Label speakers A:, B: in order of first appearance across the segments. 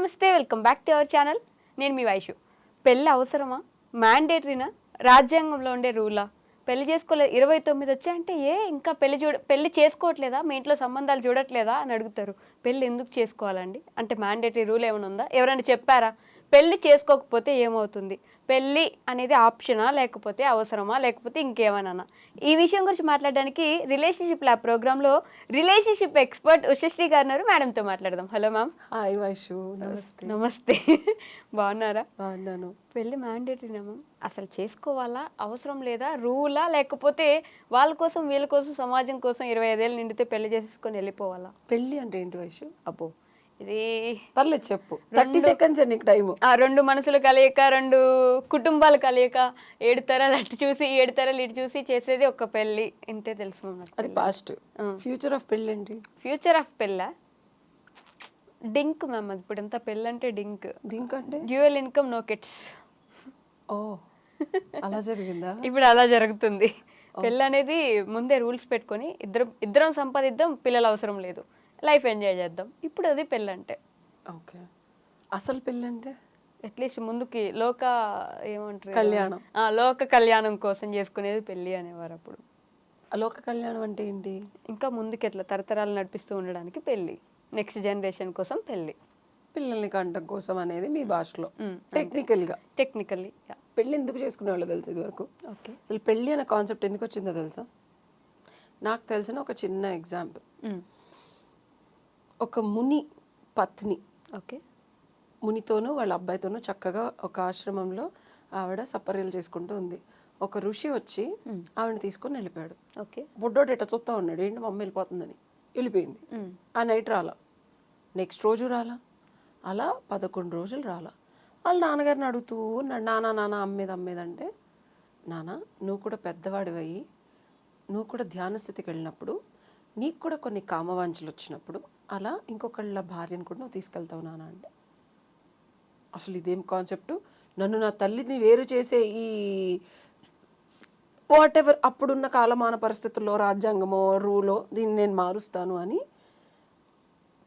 A: నమస్తే welcome back to our channel. నేను మీ వైషు. పెళ్ళి అవసరమా? మ్యాండేటరీనా రాజ్యాంగంలో ఉండే రూలా? పెళ్ళి చేసుకోలేదు ఇరవై తొమ్మిది వచ్చాయంటే ఏ ఇంకా పెళ్ళి చూడ పెళ్ళి చేసుకోవట్లేదా? మీ ఇంట్లో సంబంధాలు చూడట్లేదా? అని అడుగుతారు. పెళ్ళి ఎందుకు చేసుకోవాలండి? అంటే మ్యాండేటరీ రూల్ ఏమైనా ఉందా? ఎవరైనా చెప్పారా? పెళ్ళి చేసుకోకపోతే ఏమవుతుంది? పెళ్ళి అనేది ఆప్షనా లేకపోతే అవసరమా లేకపోతే ఇంకేమైనా ఈ విషయం గురించి మాట్లాడడానికి రిలేషన్షిప్ ల్యాబ్ ప్రోగ్రాంలో రిలేషన్షిప్ ఎక్స్పర్ట్ ఉషశ్రీ గారు ఉన్నారు మేడంతో మాట్లాడదాం. Hello ma'am.
B: హాయ్ వైషు నమస్తే.
A: నమస్తే. బాగున్నారా?
B: బాగున్నాను.
A: పెళ్ళి మ్యాండేటరీనా మ్యామ్? అసలు చేసుకోవాలా? అవసరం లేదా? రూలా? లేకపోతే వాళ్ళ కోసం వీళ్ళ కోసం సమాజం కోసం ఇరవై ఐదేళ్ళు నిండితే పెళ్ళి చేసేసుకొని వెళ్ళిపోవాలా?
B: పెళ్ళి అంటే ఏంటి వైషు?
A: అబ్బో. ఇది
B: పర్లేదు చెప్పు. థర్టీ సెకండ్స్ నీకు టైము
A: ఆ రెండు మనసులు కలయిక రెండు కుటుంబాలు కలయిక ఏడు తరాలు అటు చూసి ఏడు తరాలు ఇటు చూసి చేసేది ఒక పెళ్ళి ఇంతే తెలుసు.
B: అది పాస్ట్. ఫ్యూచర్ ఆఫ్ పెళ్ళి ఏంటి?
A: ఫ్యూచర్ ఆఫ్ పెళ్ళ? డింక్ మ్యామ్ అది ఇప్పుడు ఎంత పెళ్ళి అంటే డింక్
B: దీనికి అంటే?
A: డ్యూయల్ ఇన్కమ్ నో కిట్స్
B: ఓ అలా జరిగిందా?
A: ఇప్పుడు అలా జరుగుతుంది. పెళ్ళి అనేది ముందే రూల్స్ పెట్టుకొని ఇద్దరం ఇద్దరం సంపాదిద్దాం పిల్లలు అవసరం లేదు. లైఫ్ ఎంజాయ్ చేద్దాం. ఇప్పుడు అది పెళ్ళి అంటే
B: ఓకే. అసలు పెళ్ళి అంటే
A: అట్లీస్ట్ ముందుకి లోక ఏమంటారు
B: కళ్యాణం.
A: లోక కళ్యాణం కోసం చేసుకునేది పెళ్ళి అనేవారు అప్పుడు.
B: అలోక కళ్యాణం అంటే ఏంటి?
A: ఇంకా ముందుకు ఎట్లా తరతరాలు నడిపిస్తూ ఉండడానికి పెళ్ళి. నెక్స్ట్ జనరేషన్ కోసం పెళ్ళి.
B: పిల్లల్ని కంటం కోసం అనేది మీ భాషలో.
A: మ్,
B: టెక్నికల్గా.
A: టెక్నికల్లీ
B: పెళ్ళి ఎందుకు చేసుకునే వాళ్ళు తెలుసు ఇది వరకు
A: ఓకే.
B: అసలు పెళ్ళి అనే కాన్సెప్ట్ ఎందుకు వచ్చిందో తెలుసా? నాకు తెలిసిన ఒక చిన్న ఎగ్జాంపుల్ ఒక ముని పత్ని.
A: ఓకే.
B: మునితోనూ వాళ్ళ అబ్బాయితోనూ చక్కగా ఒక ఆశ్రమంలో ఆవిడ సపర్యలు చేసుకుంటూ ఉంది. ఒక ఋషి వచ్చి ఆవిడని తీసుకొని వెళ్ళిపోయాడు.
A: ఓకే.
B: బుడ్డోడు ఎట్ట చూస్తా ఉన్నాడు. ఏంటి మమ్మీ వెళ్ళిపోతుందని. వెళ్ళిపోయింది. ఆ నైట్ రాలా. నెక్స్ట్ రోజు రాలా. అలా పదకొండు రోజులు రాలా. వాళ్ళ నాన్నగారిని అడుగుతూ ఉన్నాడు నాన్న నాన్న అమ్మేది అమ్మేదంటే నాన్న నువ్వు కూడా పెద్దవాడివయ్యి. నువ్వు కూడా ధ్యాన స్థితికి వెళ్ళినప్పుడు నీకు కూడా కొన్ని కామవాంఛలు వచ్చినప్పుడు అలా ఇంకొకళ్ళ భార్యను కూడా నువ్వు తీసుకెళ్తావు నాన్న అంటే అసలు ఇదేం కాన్సెప్ట్? నన్ను నా తల్లిని వేరు చేసే ఈ వాట్ ఎవర్ అప్పుడున్న కాలమాన పరిస్థితుల్లో రాజ్యాంగమో రూలో దీన్ని నేను మారుస్తాను అని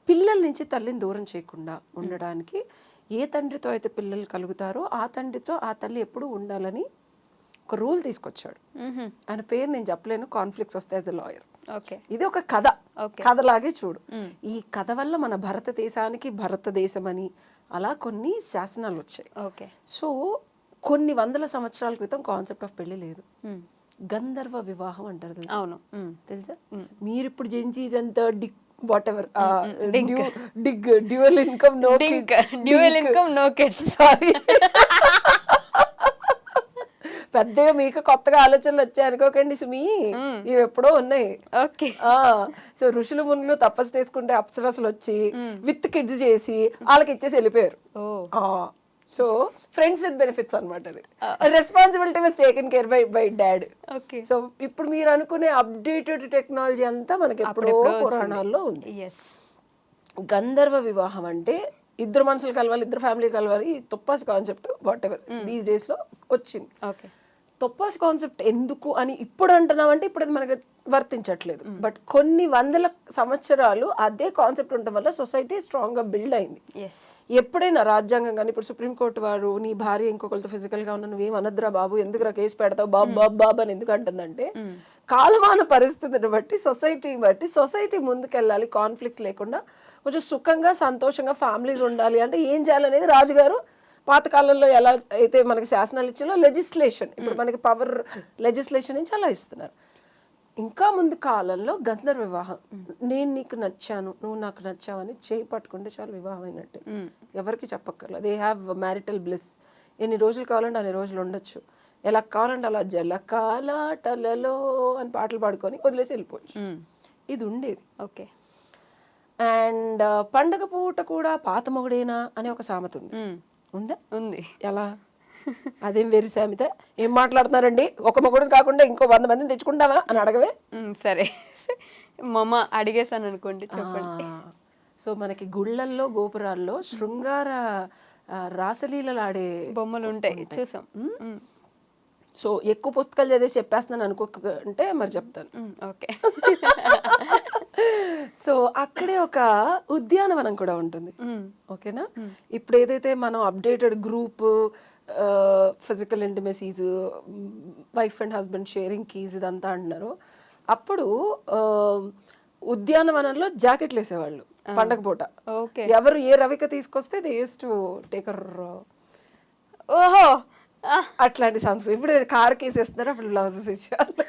B: పిల్లల నుంచి తల్లిని దూరం చేయకుండా ఉండడానికి ఏ తండ్రితో అయితే పిల్లలు కలుగుతారో ఆ తండ్రితో ఆ తల్లి ఎప్పుడూ ఉండాలని ఒక రూల్ తీసుకొచ్చాడు. ఆయన పేరు నేను చెప్పలేను కాన్ఫ్లిక్ట్స్ వస్తాయి యాజ్ ఎ లాయర్. ఇది ఒక కథ. కథలాగే చూడు. ఈ కథ వల్ల మన భారతదేశానికి భారతదేశం అని అలా కొన్ని శాసనాలు వచ్చాయి.
A: ఓకే.
B: సో కొన్ని వందల సంవత్సరాల క్రితం కాన్సెప్ట్ ఆఫ్ పెళ్ళి లేదు. గంధర్వ వివాహం అంటారు?
A: అవును.
B: తెలుసా? మీరు ఇప్పుడు జెన్జీ ఇదంతా DINK whatever DINK dual income no
A: dual income no kids.
B: Sorry. పెద్దగా మీకు కొత్తగా ఆలోచనలు వచ్చాయి అనుకోకండి సుమి. ఇవి ఎప్పుడో ఉన్నాయి.
A: ఓకే.
B: ఆ సో ఋషులు మునులు తపస్సు తీసుకుంటే అప్సరసలు వచ్చి విత్ కిడ్స్ చేసి వాళ్ళకి ఇచ్చేసి వెళ్ళిపోయారు. సో ఫ్రెండ్స్ విత్ బెనిఫిట్స్ అనమాట అది. Responsibility was taken care by by dad
A: okay.
B: So ఇప్పుడు మీరు అనుకునే అప్డేటెడ్ టెక్నాలజీ అంతా మనకి ఎప్పుడో పురాణాల్లో ఉంది. గంధర్వ వివాహం అంటే ఇద్దరు మనుషులు కలవాలి ఇద్దరు ఫ్యామిలీ కలవాలి తుప్పాసి కాన్సెప్ట్ వాట్ ఎవర్ దీస్ డేస్లో వచ్చింది.
A: ఓకే.
B: తొప్పాసి కాన్సెప్ట్ ఎందుకు అని ఇప్పుడు అంటున్నామంటే ఇప్పుడు అది మనకు వర్తించట్లేదు. బట్ కొన్ని వందల సంవత్సరాలు అదే కాన్సెప్ట్ ఉండటం వల్ల సొసైటీ స్ట్రాంగ్గా బిల్డ్ అయింది. ఎప్పుడైనా రాజ్యాంగం కానీ ఇప్పుడు సుప్రీంకోర్టు వారు నీ భార్య ఇంకొకరితో ఫిజికల్గా ఉన్నా నువ్వేం అనద్దురా బాబు? ఎందుకురా కేసు పెడతావు? బాబు బాబు బాబు అని ఎందుకు అంటుందంటే కాలమాన పరిస్థితిని బట్టి సొసైటీ బట్టి సొసైటీ ముందుకెళ్ళాలి కాన్ఫ్లిక్ట్స్ లేకుండా కొంచెం సుఖంగా సంతోషంగా ఫ్యామిలీస్ ఉండాలి అంటే ఏం చేయాలనేది రాజుగారు పాతకాలంలో ఎలా అయితే మనకి శాసనాలు ఇచ్చారో లెజిస్లేషన్ ఇప్పుడు మనకి పవర్ లెజిస్లేషన్ నుంచి అలా ఇస్తున్నారు. ఇంకా ముందు కాలంలో గంధర్వ వివాహం. నేను నీకు నచ్చాను నువ్వు నాకు నచ్చావని చేయి పట్టుకుంటే చాలు వివాహం అయినట్టే. ఎవరికి చెప్పక్కర్లేదు దే హ్యావ్ మ్యారిటల్ బ్లిస్ ఎన్ని రోజులు కావాలంటే అన్ని రోజులు ఉండొచ్చు. ఎలా కావాలంటే అలా జలకాలాటలలో అని పాటలు పాడుకొని వదిలేసి వెళ్ళిపోవచ్చు. ఇది ఉండేది.
A: ఓకే.
B: అండ్ పండగ పూట కూడా పాత మొగుడేనా అనే ఒక సామెత ఉంది. ఉందా?
A: ఉంది.
B: ఎలా? అదేం వేరు సామెత? ఏం మాట్లాడుతున్నారండి? ఒక మొగుడు కాకుండా ఇంకో వంద మందిని తెచ్చుకుంటావా అని అడగవే.
A: సరే. మమ్మ అడిగేసాను అనుకోండి చెప్పండి
B: సో మనకి గుళ్ళల్లో గోపురాల్లో శృంగార ఆ, రాసలీలలు ఆడే
A: బొమ్మలు ఉంటాయి చూసాం.
B: సో ఎక్కువ పుస్తకాలు చదివేసి చెప్పేస్తున్నాను అనుకోకంటే మరి చెప్తాను.
A: ఓకే.
B: సో అక్కడే ఒక ఉద్యానవనం కూడా ఉంటుంది. ఓకేనా? ఇప్పుడు ఏదైతే మనం updated group physical intimacies wife and husband sharing keys ఇదంతా అంటున్నారు. అప్పుడు ఉద్యానవనంలో జాకెట్లు వేసేవాళ్ళు పండగ పూట.
A: ఓకే.
B: ఎవరు ఏ రవిక తీసుకొస్తే దే యూస్ టు టేకర్.
A: ఓహో!
B: అట్లాంటి సంస్కృతి ఇప్పుడు కార్ కేసేస్తున్నారు అప్పుడు బ్లౌజెస్ ఇచ్చేవాళ్ళు.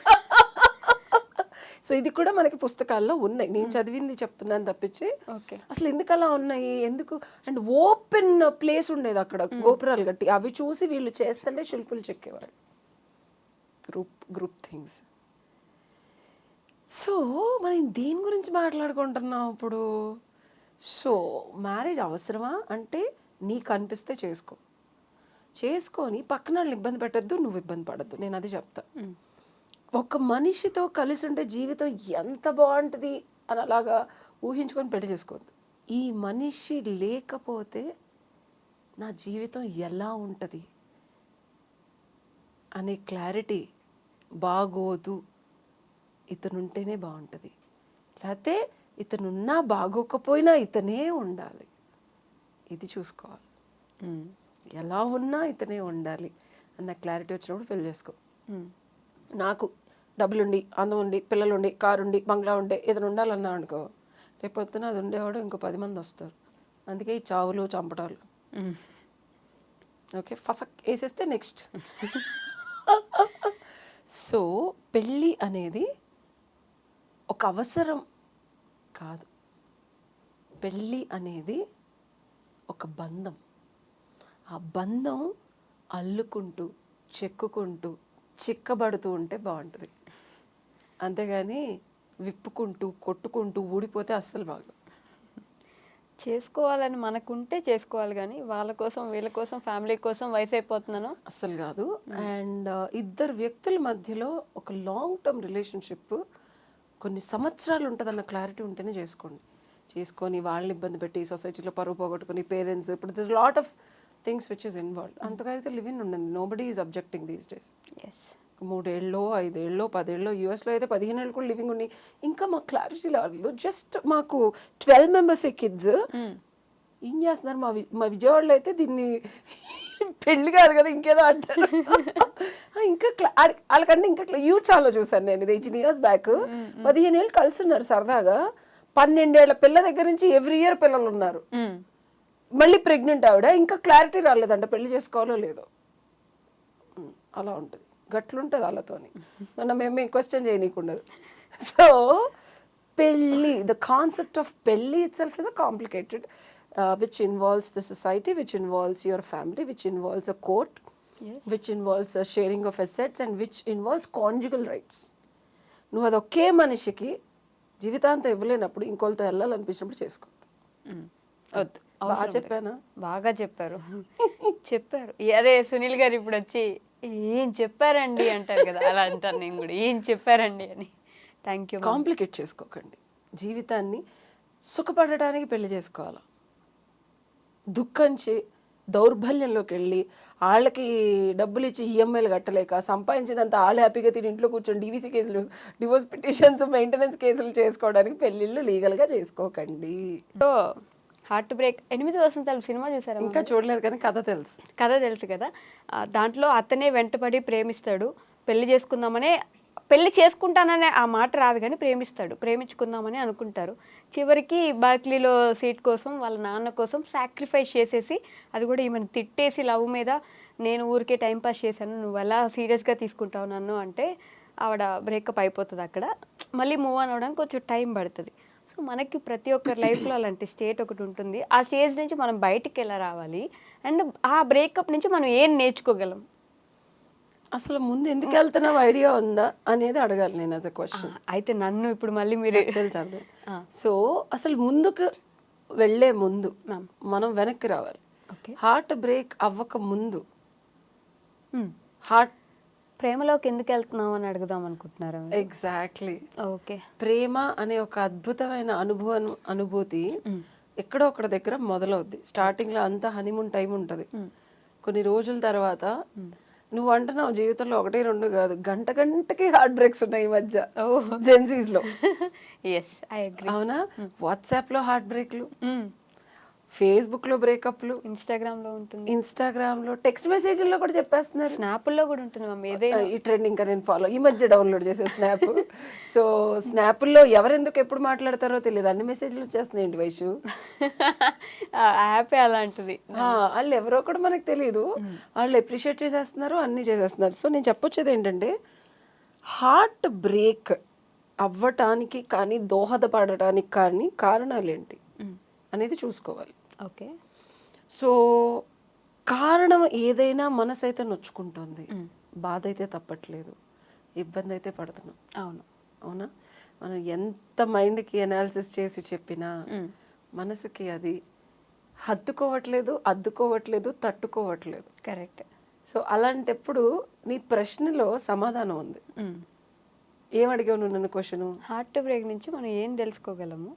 B: సో ఇది కూడా మనకి పుస్తకాల్లో ఉన్నాయి. నేను చదివింది చెప్తున్నాను తప్పించి.
A: ఓకే.
B: అసలు ఎందుకు అలా ఉన్నాయి? ఎందుకు? అండ్ ఓపెన్ ప్లేస్ ఉండేది అక్కడ గోపురాలు కట్టి అవి చూసి వీళ్ళు చేస్తుంటే శిల్పులు చెక్కేవాళ్ళు గ్రూప్ గ్రూప్ థింగ్స్ సో మనం దేని గురించి మాట్లాడుకుంటున్నాం ఇప్పుడు? సో మ్యారేజ్ అవసరమా? అంటే నీకు అనిపిస్తే చేసుకో. చేసుకొని పక్కన వాళ్ళని ఇబ్బంది పెట్టద్దు నువ్వు ఇబ్బంది పడద్దు. నేను అది చెప్తా. ఒక మనిషితో కలిసి ఉంటే జీవితం ఎంత బాగుంటుంది అని అలాగా ఊహించుకొని పెళ్ళి చేసుకోవద్దు. ఈ మనిషి లేకపోతే నా జీవితం ఎలా ఉంటుంది అనే క్లారిటీ బాగోదు. ఇతనుంటేనే బాగుంటుంది. లేకపోతే ఇతనున్నా బాగోకపోయినా ఇతనే ఉండాలి. ఇది చూసుకోవాలి. ఎలా ఉన్నా ఇతనే ఉండాలి అన్న క్లారిటీ వచ్చినప్పుడు పెళ్ళి చేసుకో. నాకు డబ్బులుండి అందం ఉండి పిల్లలుండి కారు ఉండి బంగ్లా ఉండే ఏదైనా ఉండాలన్నా అనుకో రేపు పొద్దున అది ఉండేవాడు ఇంకో పది మంది వస్తారు. అందుకే ఈ చావులు చంపటాలు. ఓకే ఫసక్ వేసేస్తే నెక్స్ట్. సో పెళ్ళి అనేది ఒక అవసరం కాదు. పెళ్ళి అనేది ఒక బంధం. ఆ బంధం అల్లుకుంటూ చెక్కుకుంటూ చిక్కబడుతూ ఉంటే బాగుంటుంది. అంతేగాని విప్పుకుంటూ కొట్టుకుంటూ ఊడిపోతే అస్సలు బాగు
A: చేసుకోవాలని మనకుంటే చేసుకోవాలి కానీ వాళ్ళ కోసం వీళ్ళ కోసం ఫ్యామిలీ కోసం వయసు అయిపోతున్నాను
B: అస్సలు కాదు. అండ్ ఇద్దరు వ్యక్తుల మధ్యలో ఒక లాంగ్ టర్మ్ రిలేషన్షిప్ కొన్ని సంవత్సరాలు ఉంటుందన్న క్లారిటీ ఉంటేనే చేసుకోండి. చేసుకొని వాళ్ళని ఇబ్బంది పెట్టి సొసైటీలో పరువు పోగొట్టుకుని పేరెంట్స్ ఇప్పుడు this lot of things which is involve అంతకైతే living ఉండండి nobody is objecting these days మూడేళ్ళలో ఐదేళ్ళలో పదేళ్ళలో యూఎస్లో అయితే పదిహేను ఏళ్ళు కూడా లివింగ్ ఉండి ఇంకా మాకు క్లారిటీ రాలేదు జస్ట్ మాకు ట్వెల్వ్ మెంబర్స్ కిడ్స్ ఏం చేస్తున్నారు? మా మా విజయవాడలో అయితే దీన్ని పెళ్ళి కాదు కదా ఇంకేదో అంటారు. ఇంకా వాళ్ళకంటే ఇంకా యూట్యూబ్లో చూసాను నేను. ఇది ఎయిటీన్ ఇయర్స్ బ్యాక్ పదిహేను ఏళ్ళు కలిసి ఉన్నారు సరదాగా. పన్నెండేళ్ళ పిల్ల దగ్గర నుంచి ఎవ్రీ ఇయర్ పిల్లలు ఉన్నారు. మళ్ళీ ప్రెగ్నెంట్ ఆవిడ ఇంకా క్లారిటీ రాలేదంట పెళ్ళి చేసుకోవాలో లేదో. అలా ఉంటుంది. గట్లుంటుంది వాళ్ళతోని. మనం మేము క్వశ్చన్ చేయనీకుండదు. సో పెళ్ళి ద కాన్సెప్ట్ ఆఫ్ పెళ్ళి itself is a complicated which involves the society which involves your family which involves a court which involves sharing of assets and which involves conjugal rights నువ్వు అది ఒకే మనిషికి జీవితాంతం ఇవ్వలేనప్పుడు ఇంకోళ్ళతో వెళ్ళాలనిపించినప్పుడు చేసుకో
A: వద్దు
B: బాగా. చెప్పానా?
A: బాగా చెప్పారు. చెప్పారు. అదే సునీల్ గారు ఇప్పుడు వచ్చి ఏం చెప్పారండి? అంటారు కదా. అలా అంటాను నేను కూడా. ఏం చెప్పారండి? అని. థ్యాంక్ యూ
B: కాంప్లికేట్ చేసుకోకండి. జీవితాన్ని సుఖపడటానికి పెళ్ళి చేసుకోవాలి? దుఃఖంచి దౌర్బల్యంలోకి వెళ్ళి వాళ్ళకి డబ్బులు ఇచ్చి ఈఎంఐలు కట్టలేక సంపాదించినంత వాళ్ళు హ్యాపీగా తిని ఇంట్లో కూర్చొని డీవీసీ కేసులు డివోర్స్ పిటిషన్స్ మెయింటెనెన్స్ కేసులు చేసుకోవడానికి పెళ్ళిళ్ళు లీగల్గా చేసుకోకండి.
A: Heartbreak. ఎనిమిది వసంతాలు సినిమా చూసారా
B: ఇంకా చూడలేదు కానీ కథ తెలుసు.
A: కథ తెలుసు కదా. దాంట్లో అతనే వెంటపడి ప్రేమిస్తాడు. పెళ్ళి చేసుకుందామనే పెళ్ళి చేసుకుంటాననే ఆ మాట రాదు కానీ ప్రేమిస్తాడు. ప్రేమించుకుందామని అనుకుంటారు. చివరికి బాక్లీలో సీట్ కోసం వాళ్ళ నాన్న కోసం సాక్రిఫైస్ చేసేసి అది కూడా ఈమెను తిట్టేసి లవ్ మీద నేను ఊరికే టైం పాస్ చేశాను నువ్వు ఎలా సీరియస్గా తీసుకుంటావు నన్ను అంటే ఆవిడ బ్రేకప్ అయిపోతుంది అక్కడ. మళ్ళీ మూవ్ ఆన్ అవ్వడానికి కొంచెం టైం పడుతుంది. సో మనకి ప్రతి ఒక్కరి లైఫ్లో అలాంటి స్టేట్ ఒకటి ఉంటుంది. ఆ స్టేజ్ నుంచి మనం బయటికి ఎలా రావాలి? అండ్ ఆ బ్రేకప్ నుంచి మనం ఏం నేర్చుకోగలం?
B: అసలు ముందు ఎందుకు వెళ్తున్నావు? ఐడియా ఉందా? అనేది అడగాలి నేను యాజ్ అ క్వశ్చన్
A: అయితే నన్ను ఇప్పుడు మళ్ళీ మీరు
B: తెలుసు. సో అసలు ముందుకు వెళ్ళే ముందు మనం వెనక్కి రావాలి.
A: ఓకే.
B: హార్ట్ బ్రేక్ అవ్వక ముందు హార్ట్
A: ప్రేమలోకి ఎందుకు వెళ్తున్నాం అని అడుగుదాం అనుకుంటున్నారా?
B: ఎగ్జాక్ట్లీ
A: ఓకే
B: ప్రేమ అనే ఒక అద్భుతమైన అనుభవం అనుభూతి ఎక్కడో ఒకటి దగ్గర మొదలవుద్ది. స్టార్టింగ్లో అంతా హనీమూన్ టైం ఉంటది. కొన్ని రోజుల తర్వాత నువ్వు అంటున్నావు జీవితంలో ఒకటి రెండు కాదు. గంట గంటకి హార్ట్ బ్రేక్స్ ఉన్నాయి ఈ మధ్య.
A: జెన్సీస్లో.
B: అవునా? వాట్సాప్లో హార్ట్ బ్రేక్లు ఫేస్బుక్లో బ్రేకప్లు
A: ఇన్స్టాగ్రామ్లో ఉంటుంది.
B: ఇన్స్టాగ్రామ్లో టెక్స్ట్ మెసేజ్ల్లో కూడా చెప్పేస్తున్నారు.
A: స్నాపుల్లో కూడా ఉంటుంది మమ్మీ ఏదైనా.
B: ఈ ట్రెండ్ ఇంకా నేను ఫాలో ఈ మధ్య డౌన్లోడ్ చేసే స్నాప్ సో స్నాప్లో ఎవరెందుకు ఎప్పుడు మాట్లాడతారో తెలియదు. అన్ని మెసేజ్లు వచ్చేస్తున్నాయి ఏంటి వయసు
A: ఆ యాపే అలాంటిది.
B: వాళ్ళు ఎవరో కూడా మనకు తెలియదు వాళ్ళు అప్రిషియేట్ చేసేస్తున్నారు అన్ని చేసేస్తున్నారు. సో నేను చెప్పొచ్చేది ఏంటంటే హార్ట్ బ్రేక్ అవ్వటానికి కానీ దోహదపడటానికి కానీ కారణాలు ఏంటి అనేది చూసుకోవాలి.
A: ఓకే.
B: సో కారణం ఏదైనా మనసు అయితే నొచ్చుకుంటుంది. బాధ అయితే తప్పట్లేదు. ఇబ్బంది అయితే పడుతున్నాం.
A: అవును.
B: అవునా? మనం ఎంత మైండ్కి అనాలిసిస్ చేసి చెప్పినా మనసుకి అది హత్తుకోవట్లేదు అద్దుకోవట్లేదు తట్టుకోవట్లేదు.
A: కరెక్ట్.
B: సో అలాంటప్పుడు నీ ప్రశ్నలో సమాధానం ఉంది. ఏం అడిగావు నువ్వు నన్ను క్వశ్చన్?
A: హార్ట్ బ్రేక్ నుంచి మనం ఏం తెలుసుకోగలము?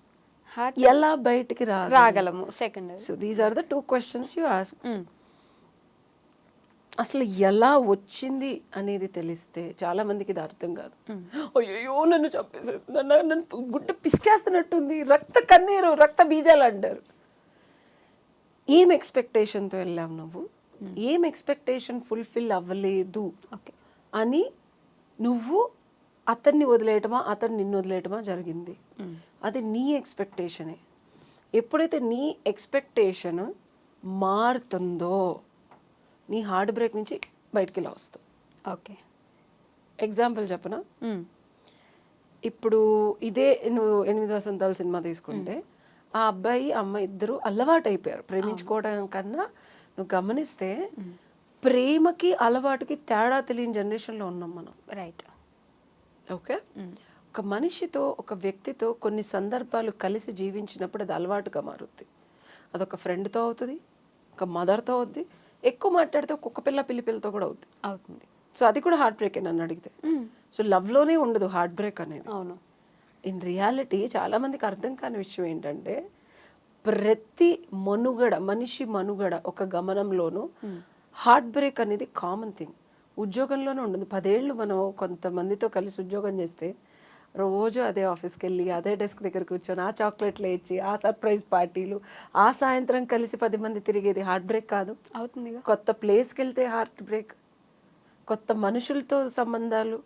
B: ఎలా బయటికి రా
A: రాగలము second
B: so these are the two questions you ask అసలు ఎలా వచ్చింది అనేది తెలిస్తే చాలా మందికి ఇది అర్థం కాదు. అయ్యో నన్ను చంపేసేది నన్ను గుడ్డ పిసికేస్తున్నట్టుంది. రక్త కన్నీరు రక్త బీజాలు అంటారు. ఏం ఎక్స్పెక్టేషన్తో వెళ్ళావు నువ్వు? ఏం ఎక్స్పెక్టేషన్ ఫుల్ఫిల్ అవ్వలేదు అని నువ్వు అతన్ని వదిలేయటమా అతన్ని నిన్ను వదిలేయటమా జరిగింది. అది నీ ఎక్స్పెక్టేషనే ఎప్పుడైతే నీ ఎక్స్పెక్టేషన్ మారుతుందో నీ హార్ట్ బ్రేక్ నుంచి బయటికి ఇలా వస్తావు
A: ఓకే.
B: ఎగ్జాంపుల్ చెప్పనా? ఇప్పుడు ఇదే నువ్వు ఎనిమిది వసంతాల సినిమా తీసుకుంటే ఆ అబ్బాయి అమ్మాయి ఇద్దరు అలవాటు అయిపోయారు ప్రేమించుకోవడం కన్నా నువ్వు గమనిస్తే ప్రేమకి అలవాటుకి తేడా తెలియని జనరేషన్లో ఉన్నాం మనం.
A: Right
B: okay? ఒక మనిషితో ఒక వ్యక్తితో కొన్ని సందర్భాలు కలిసి జీవించినప్పుడు అది అలవాటుగా మారుద్ది. అదొక ఫ్రెండ్తో అవుతుంది ఒక మదర్తో అవుద్ది ఎక్కువ మాట్లాడితే కుక్క పిల్ల పిల్లి పిల్లతో కూడా అవుద్ది.
A: అవుతుంది.
B: సో అది కూడా హార్ట్ బ్రేక్ నన్ను అడిగితే. సో లవ్లోనే ఉండదు హార్ట్ బ్రేక్ అనేది.
A: అవును.
B: ఇన్ రియాలిటీ చాలా మందికి అర్థం కాని విషయం ఏంటంటే ప్రతి మనుగడ మనిషి మనుగడ ఒక గమనంలోనూ హార్ట్ బ్రేక్ అనేది కామన్ థింగ్ ఉద్యోగంలోనే ఉండదు పదేళ్ళు మనం కొంతమందితో కలిసి ఉద్యోగం చేస్తే రోజు అదే ఆఫీస్కి వెళ్ళి అదే డెస్క్ దగ్గర కూర్చొని ఆ చాక్లెట్లు ఇచ్చి ఆ సర్ప్రైజ్ పార్టీలు ఆ సాయంత్రం కలిసి పది మంది తిరిగేది హార్ట్ బ్రేక్ కాదు.
A: అవుతుందిగా
B: కొత్త ప్లేస్కి వెళ్తే హార్ట్ బ్రేక్ కొత్త మనుషులతో సంబంధాలు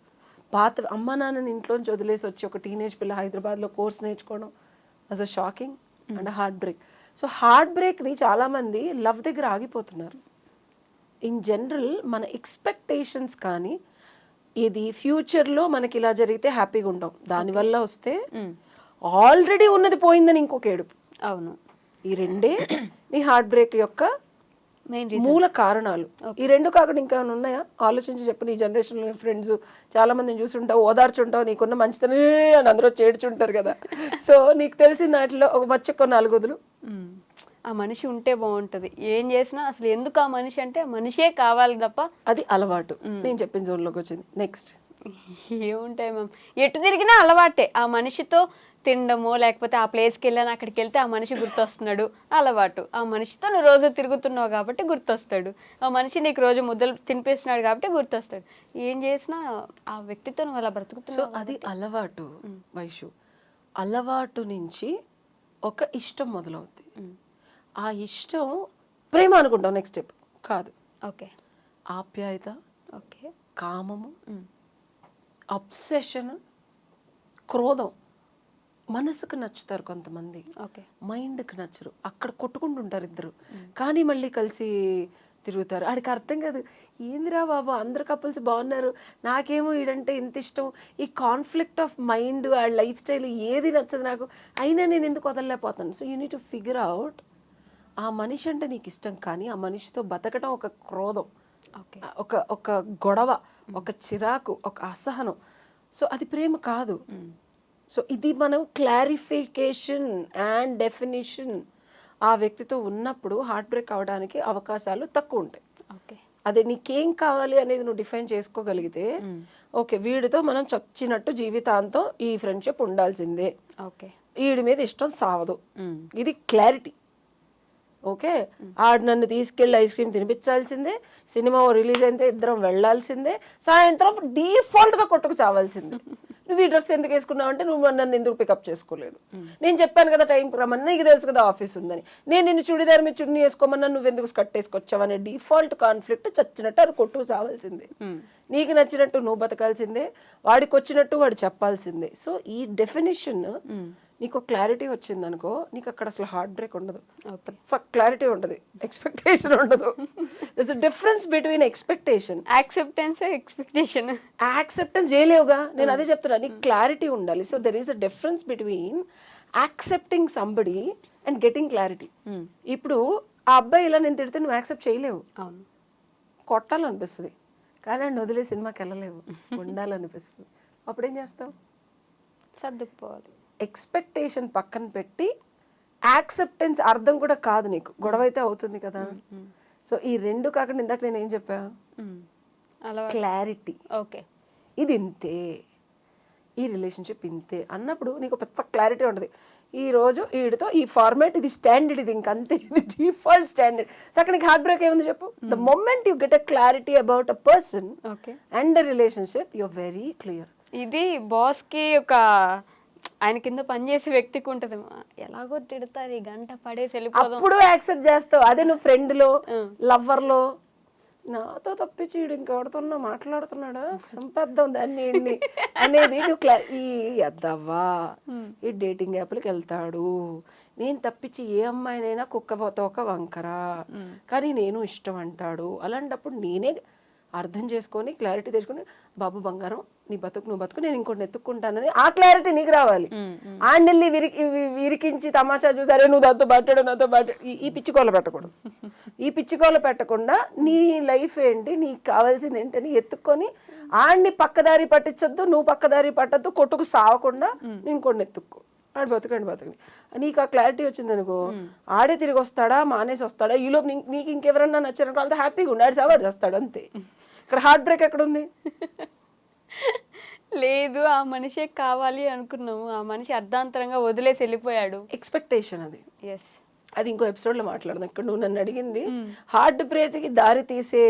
B: పాత అమ్మ నాన్నని ఇంట్లోంచి వదిలేసి వచ్చి ఒక టీనేజ్ పిల్ల హైదరాబాద్లో కోర్స్ నేర్చుకోవడం as a shocking and heart break. So heart బ్రేక్ని చాలామంది లవ్ దగ్గర ఆగిపోతున్నారు. ఇన్ జనరల్ మన ఎక్స్పెక్టేషన్స్ కానీ ఇది ఫ్యూచర్లో మనకి ఇలా జరిగితే హ్యాపీగా ఉంటాం దానివల్ల వస్తే ఆల్రెడీ ఉన్నది పోయిందని ఇంకొక ఏడుపు.
A: అవును.
B: ఈ రెండే నీ హార్ట్ బ్రేక్ యొక్క మూల కారణాలు. ఈ రెండు కాకుండా ఇంకా ఏమైనా ఉన్నాయా? ఆలోచించి చెప్పు నీ జనరేషన్ ఫ్రెండ్స్ చాలా మందిని చూసుంటావు ఓదార్చుంటావు నీకున్న మంచితనే అని అందరూ చేర్చుంటారు కదా. సో నీకు తెలిసిన దాంట్లో ఒక మచ్చొక్క నాలుగొదులు.
A: ఆ మనిషి ఉంటే బాగుంటది. ఏం చేసినా అసలు ఎందుకు ఆ మనిషి అంటే మనిషే కావాలి తప్ప
B: అది అలవాటు. నేను చెప్పిన జోన్లోకి వచ్చింది. నెక్స్ట్
A: ఏముంటాయి మ్యామ్ ఎటు తిరిగినా అలవాటే. ఆ మనిషితో తినడమో లేకపోతే ఆ ప్లేస్కి వెళ్ళాను అక్కడికి వెళ్తే ఆ మనిషి గుర్తొస్తున్నాడు. అలవాటు. ఆ మనిషితో నువ్వు రోజు తిరుగుతున్నావు కాబట్టి గుర్తొస్తాడు. ఆ మనిషి నీకు రోజు ముద్దలు తినిపిస్తున్నాడు కాబట్టి గుర్తొస్తాడు. ఏం చేసినా ఆ వ్యక్తితో నువ్వు అలా బ్రతుకుతున్నావు
B: అది అలవాటు వైషు. అలవాటు నుంచి ఒక ఇష్టం మొదలవుద్ది.
A: మ్.
B: ఆ ఇష్టం ప్రేమ అనుకుంటాం నెక్స్ట్ స్టెప్ కాదు.
A: ఓకే.
B: ఆప్యాయత
A: ఓకే.
B: కామము. అబ్సెషన్ క్రోధం. మనసుకు నచ్చుతారు కొంతమంది.
A: ఓకే.
B: మైండ్కి నచ్చరు. అక్కడ కొట్టుకుంటుంటారు ఇద్దరు. కానీ మళ్ళీ కలిసి తిరుగుతారు. ఆడికి అర్థం కాదు. ఏందిరా బాబా అందరు కపుల్స్ బాగున్నారు. నాకేమో ఈడంటే ఇంత ఇష్టం. ఈ కాన్ఫ్లిక్ట్ ఆఫ్ మైండ్ ఆ లైఫ్ స్టైల్ ఏది నచ్చదు నాకు. అయినా నేను ఎందుకు వదలలేకపోతాను? So you need to figure out ఆ మనిషి అంటే నీకు ఇష్టం కానీ ఆ మనిషితో బతకడం ఒక క్రోధం. ఒక ఒక గొడవ ఒక చిరాకు ఒక అసహనం. సో అది ప్రేమ కాదు. సో ఇది మనం క్లారిఫికేషన్ అండ్ డెఫినేషన్ ఆ వ్యక్తితో ఉన్నప్పుడు హార్ట్ బ్రేక్ అవడానికి అవకాశాలు తక్కువ ఉంటాయి.
A: ఓకే.
B: అదే నీకేం కావాలి అనేది నువ్వు డిఫైన్ చేసుకోగలిగితే ఓకే వీడితో మనం చచ్చినట్టు జీవితాంతం ఈ ఫ్రెండ్షిప్ ఉండాల్సిందే.
A: ఓకే.
B: వీడి మీద ఇష్టం సావదు. ఇది క్లారిటీ. ఓకే? ఆడు నన్ను తీసుకెళ్ళి ఐస్ క్రీమ్ తినిపించాల్సిందే సినిమా రిలీజ్ అయితే ఇద్దరం వెళ్ళాల్సిందే సాయంత్రం default గా కొట్టుకు చావాల్సిందే. నువ్వు ఈ డ్రెస్ ఎందుకు వేసుకున్నావు అంటే నువ్వు నన్ను ఎందుకు పికప్ చేసుకోలేదు. నేను చెప్పాను కదా టైంకి రమ్మని నీకు తెలుసు కదా ఆఫీస్ ఉందని. నేను నిన్ను చుడిదార్ మీద చున్నీ వేసుకోమన్నా నువ్వు ఎందుకు స్కట్ వేసుకొచ్చావు అనే డిఫాల్ట్ కాన్ఫ్లిక్ట్ చచ్చినట్టు అది కొట్టుకు చావాల్సిందే. నీకు నచ్చినట్టు నువ్వు బతకాల్సిందే వాడికి వచ్చినట్టు వాడు చెప్పాల్సిందే. సో ఈ డెఫినేషన్ నీకు క్లారిటీ వచ్చింది అనుకో నీకు అక్కడ అసలు హార్ట్ బ్రేక్ ఉండదు. క్లారిటీ ఉండదు. ఎక్స్పెక్టేషన్ ఉండదు. This difference between expectation
A: acceptance expectation
B: acceptance చేయలేవుగా. నేను అదే చెప్తున్నా నీకు క్లారిటీ ఉండాలి. So there is a difference between accepting somebody and getting clarity ఇప్పుడు ఆ అబ్బాయి ఇలా నేను తిడితే నువ్వు యాక్సెప్ట్ చేయలేవు.
A: అవును.
B: కొట్టాలనిపిస్తుంది. కానీ ఆయన వదిలే సినిమాకి వెళ్ళలేవు. ఉండాలనిపిస్తుంది. అప్పుడేం చేస్తావు?
A: సర్దుకుపోవాలి.
B: ఎక్స్పెక్టేషన్ పక్కన పెట్టి యాక్సెప్టెన్స్ అర్థం కూడా కాదు నీకు. గొడవ అయితే అవుతుంది కదా. సో ఈ రెండు కాకుండా ఇందాక నేను ఏం చెప్పా క్లారిటీ.
A: ఓకే.
B: ఇది ఇంతే ఈ రిలేషన్షిప్ ఇంతే అన్నప్పుడు నీకు పెద్ద క్లారిటీ ఉంటుంది. ఈ రోజు వీడితో ఈ ఫార్మాట్ ఇది స్టాండర్డ్ ఇది ఇంకంతే ఇది డిఫాల్ట్ స్టాండర్డ్ సో అక్కడ నీకు హార్ట్ బ్రేక్ ఏముంది చెప్పు? The moment you get a clarity about a person
A: okay
B: and a relationship you very clear
A: ఇది బాస్కి ఒక ఆయన కింద పనిచేసే వ్యక్తికి ఉంటది. ఎలాగో తిడతారు ఈ గంట పడేసి వెళ్ళిపోదాం.
B: అప్పుడు యాక్సెప్ట్ చేస్తావు. అదే నువ్వు ఫ్రెండ్లో లవ్వర్లో నాతో తప్పించి వీడు ఇంకెవరితోనో మాట్లాడుతున్నాడా? చంపేద్దాం దాన్ని ఈడ్ని అనేది నువ్వు క్లా ఈ అద్దవ్వా ఈ డేటింగ్ యాప్లకి వెళ్తాడు. నేను తప్పించి ఏ అమ్మాయినైనా కుక్క తోక వంకరా కానీ నేను ఇష్టం అంటాడు. అలాంటప్పుడు నేనే అర్థం చేసుకొని క్లారిటీ తెచ్చుకొని బాబు బంగారం నీ బతుకు నువ్వు బతుకు నేను ఇంకోటి ఎత్తుక్కుంటానని ఆ క్లారిటీ నీకు రావాలి. ఆడిని విరికి విరికించి తమాషా చూసి అరే నువ్వు నాతో మాట్లాడు నాతో మాట్లాడు. ఈ- పిచ్చికోల పెట్టకూడదు. ఈ పిచ్చికోల పెట్టకుండా నీ లైఫ్ ఏంటి నీకు కావాల్సింది ఏంటని ఎత్తుక్కొని ఆడిని పక్కదారి పట్టించొద్దు నువ్వు పక్కదారి పట్టద్దు కొట్టుకు సావకుండా నువ్వు ఇంకోటి ఎత్తుక్కో. ఆడు బతుకండి బతుకుని నీకు ఆ క్లారిటీ వచ్చింది అనుకో ఆడే తిరిగి వస్తాడా మానేసి వస్తాడా ఈలోపు నీ- నీకు ఇంకెవరన్నా నచ్చిన వాళ్ళతో హ్యాపీగా ఉండి. ఆడు సావాడు చేస్తాడు అంతే. ఇక్కడ హార్ట్ బ్రేక్ ఎక్కడ ఉంది
A: లేదు ఆ మనిషే కావాలి అనుకున్నాము. ఆ మనిషి అర్ధాంతరంగా వదిలేసి వెళ్ళిపోయాడు.
B: ఎక్స్పెక్టేషన్ అది.
A: ఎస్
B: అది ఇంకో ఎపిసోడ్లో మాట్లాడదాం. ఇక్కడ నువ్వు నన్ను అడిగింది హార్ట్ బ్రేక్కి దారి తీసే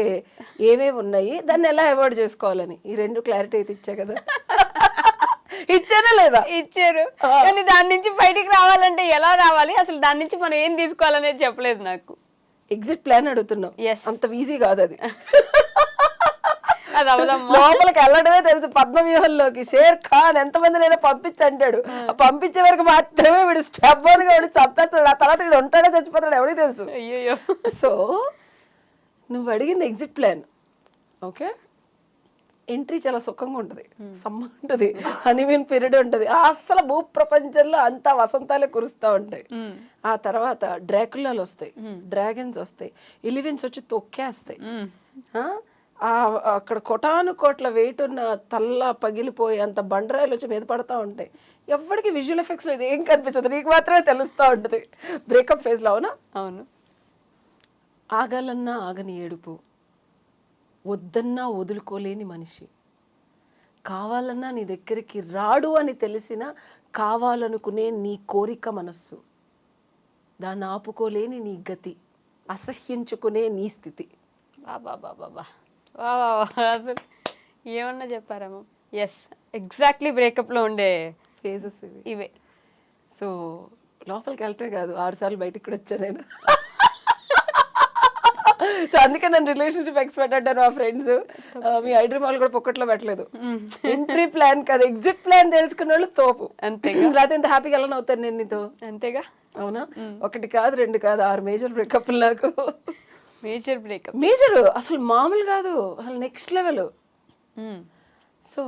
B: ఏమేమి ఉన్నాయి? దాన్ని ఎలా అవాయిడ్ చేసుకోవాలని? ఈ రెండు క్లారిటీ అయితే ఇచ్చా కదా. ఇచ్చానా లేదా?
A: ఇచ్చారు. కానీ దాని నుంచి బయటికి రావాలంటే ఎలా రావాలి? అసలు దాని నుంచి మనం ఏం తీసుకోవాలనేది చెప్పలేదు నాకు.
B: ఎగ్జిట్ ప్లాన్ అడుగుతున్నావు.
A: Yes.
B: అంత ఈజీ కాదు అది. లోపలికి వెళ్ళడమే తెలుసు పద్మవ్యూహంలోకి. షేర్ ఖాన్ ఎంతమంది నేను పంపించి అంటాడు పంపించే వరకు మాత్రమే వీడు స్టెప్గా వీడు చంపేస్తాడు. ఆ తర్వాత వీడు ఉంటాడో చచ్చిపోతాడు ఎవరికి తెలుసు?
A: అయ్యో
B: సో నువ్వు అడిగింది ఎగ్జిట్ ప్లాన్ ఓకే? ఎంట్రీ చాలా సుఖంగా ఉంటుంది. సమ్మ ఉంటుంది. హనీమూన్ పీరియడ్ ఉంటుంది. అసలు భూ ప్రపంచంలో అంతా వసంతాలే కురుస్తూ ఉంటాయి. ఆ తర్వాత డ్రాకులాలు వస్తాయి. డ్రాగన్స్ వస్తాయి. ఇలివెన్స్ వచ్చి తొక్కేస్తాయి. అక్కడ కొటాను కోట్ల వెయిట్ ఉన్న తల్ల పగిలిపోయి అంత బండరాయిలు వచ్చి మీద పడతా ఉంటాయి ఎవరికి విజువల్ ఎఫెక్ట్స్ ఇది ఏం కనిపించదు? నీకు మాత్రమే తెలుస్తూ ఉంటుంది. బ్రేకప్ ఫేజ్లో అవునా?
A: అవును.
B: ఆగాలన్నా ఆగని ఏడుపు. వద్దన్నా వదులుకోలేని మనిషి. కావాలన్నా నీ దగ్గరికి రాడు అని తెలిసిన కావాలనుకునే నీ కోరిక మనస్సు. దాన్ని ఆపుకోలేని నీ గతి. అసహ్యించుకునే నీ స్థితి.
A: బాబా బాబా బా. అసలు ఏమన్నా చెప్పారమ్మా ఎస్ ఎగ్జాక్ట్లీ బ్రేకప్లో ఉండే
B: ఫేజెస్ ఇవి.
A: ఇవే.
B: సో లోపలికి వెళ్తే కాదు ఆరు సార్లు బయటికి కూడా వచ్చా నేను. సో అందుకే నన్ను రిలేషన్షిప్ ఎక్స్పర్ట్ అంటారు మా ఫ్రెండ్స్ మీ ఐడ్రీ మాల్ కూడా పొక్కట్లో పెట్టలేదు. ఎంట్రీ ప్లాన్ కాదు ఎగ్జిట్ ప్లాన్ తెలుసుకున్న వాళ్ళు తోపు.
A: అంతే
B: లేకపోతే ఇంత హ్యాపీగా ఎలా అవుతాను నేను నీతో?
A: అంతేగా.
B: అవునా? ఒకటి కాదు రెండు కాదు ఆరు మేజర్ బ్రేకప్ నాకు.
A: మేజర్ బ్రేకప్
B: మేజర్ అసలు మామూలు కాదు. అసలు నెక్స్ట్ లెవెల్ సో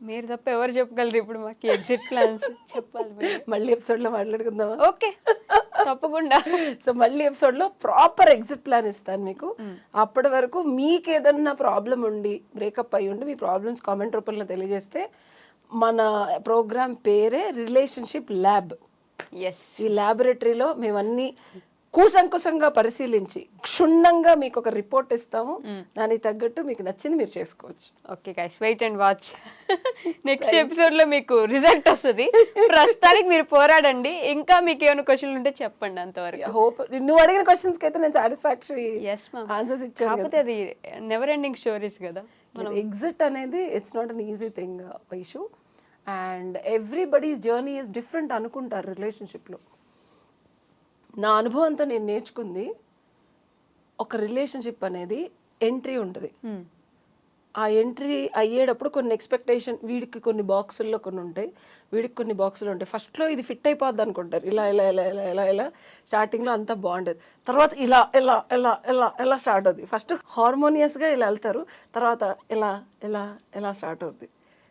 A: మీరు తప్ప ఎవరు చెప్పగలరు ఇప్పుడు మాకు ఎగ్జిట్ ప్లాన్స్ చెప్పాలి.
B: మళ్ళీ ఎపిసోడ్లో మాట్లాడుకుందామా?
A: ఓకే తప్పకుండా.
B: సో మళ్ళీ ఎపిసోడ్లో ప్రాపర్ ఎగ్జిట్ ప్లాన్ ఇస్తాను మీకు. అప్పటి వరకు మీకు ఏదన్నా ప్రాబ్లం ఉండి బ్రేకప్ అయ్యి ఉండి మీ ప్రాబ్లమ్స్ కామెంట్ రూపంలో తెలియజేస్తే మన ప్రోగ్రామ్ పేరే రిలేషన్షిప్ ల్యాబ్
A: ఎస్
B: ఈ ల్యాబొరేటరీలో మేము అన్ని కూసంకుశంగా పరిశీలించి క్షుణ్ణంగా మీకు ఒక రిపోర్ట్ ఇస్తాము. దానికి తగ్గట్టు మీకు నచ్చింది మీరు చేసుకోవచ్చు.
A: Okay guys wait and watch next ఎపిసోడ్లో మీకు రిజల్ట్ వస్తుంది. ప్రస్తుతానికి మీరు పోరాడండి. ఇంకా మీకు ఏమైనా క్వశ్చన్లు ఉంటే చెప్పండి అంతవరకు.
B: హోప్ నువ్వు అడిగిన క్వశ్చన్స్కి అయితే నేను సాటిస్ఫాక్టరీ ఆన్సర్స్ ఇచ్చాను
A: కాకపోతే అది నెవర్ ఎండింగ్ స్టోరీస్ కదా.
B: ఎగ్జిట్ అనేది it's not an easy thing Vaishu and everybody's journey is different అనుకుంటారు రిలేషన్షిప్లో నా అనుభవంతో నేను నేర్చుకుంది ఒక రిలేషన్షిప్ అనేది ఎంట్రీ ఉంటుంది.
A: Hmm.
B: ఆ ఎంట్రీ అయ్యేటప్పుడు కొన్ని ఎక్స్పెక్టేషన్ వీడికి కొన్ని బాక్సుల్లో కొన్ని ఉంటాయి. వీడికి కొన్ని బాక్సులు ఉంటాయి. ఫస్ట్లో ఇది ఫిట్ అయిపోద్ది అనుకుంటారు. ఇలా ఇలా ఇలా ఇలా ఇలా ఇలా స్టార్టింగ్లో అంతా బాగుండేది. తర్వాత ఇలా ఇలా ఇలా ఇలా ఇలా స్టార్ట్ అవుద్ది. ఫస్ట్ హార్మోనియస్గా ఇలా వెళ్తారు. తర్వాత ఇలా ఇలా ఇలా స్టార్ట్ అవుద్ది.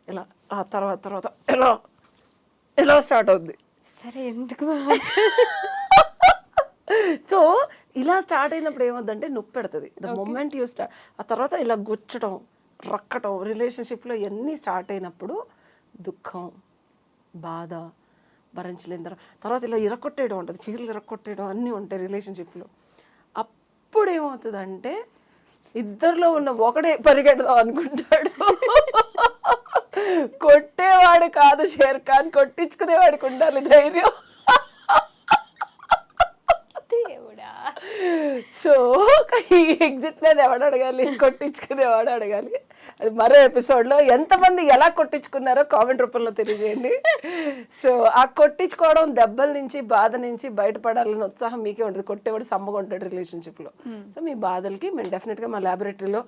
B: ఇలా ఆ తర్వాత తర్వాత ఇలా ఇలా స్టార్ట్ అవుద్ది.
A: సరే ఎందుకు
B: సో ఇలా స్టార్ట్ అయినప్పుడు ఏమవుతుందంటే నొప్పి పెడుతుంది. ద మూమెంట్ యూ స్టార్ట్ ఆ తర్వాత ఇలా గుచ్చడం రక్కటం రిలేషన్షిప్లో ఇవన్నీ స్టార్ట్ అయినప్పుడు దుఃఖం బాధ భరించలేని తర్వాత తర్వాత ఇలా ఇరక్కొట్టేయడం ఉంటుంది. చీరలు ఇరక్కొట్టేయడం అన్నీ ఉంటాయి రిలేషన్షిప్లో అప్పుడు ఏమవుతుందంటే ఇద్దరిలో ఉన్న ఒకడే పరిగెడదాం అనుకుంటాడు. కొట్టేవాడు కాదు షేర్ ఖాన్ కొట్టించుకునేవాడికి ఉండాలి ధైర్యం. సో ఈ ఎగ్జిట్ మీద ఎవడు అడగాలి? కొట్టించుకునేవాడు అడగాలి? అది మరో ఎపిసోడ్లో ఎంతమంది ఎలా కొట్టించుకున్నారో కామెంట్ రూపంలో తెలియజేయండి. సో ఆ కొట్టించుకోవడం దెబ్బల నుంచి బాధ నుంచి బయటపడాలన్న ఉత్సాహం మీకే ఉంటుంది. కొట్టేవాడు సమ్మగా ఉంటాడు రిలేషన్షిప్లో సో మీ బాధలకి మేము డెఫినెట్గా మా ల్యాబొరేటరీలో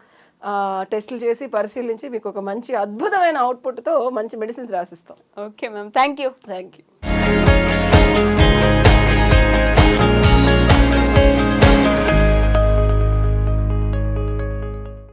B: టెస్టులు చేసి పరిశీలించి మీకు ఒక మంచి అద్భుతమైన అవుట్పుట్తో మంచి medicines రాసిస్తాం.
A: Okay ma'am thank you
B: thank you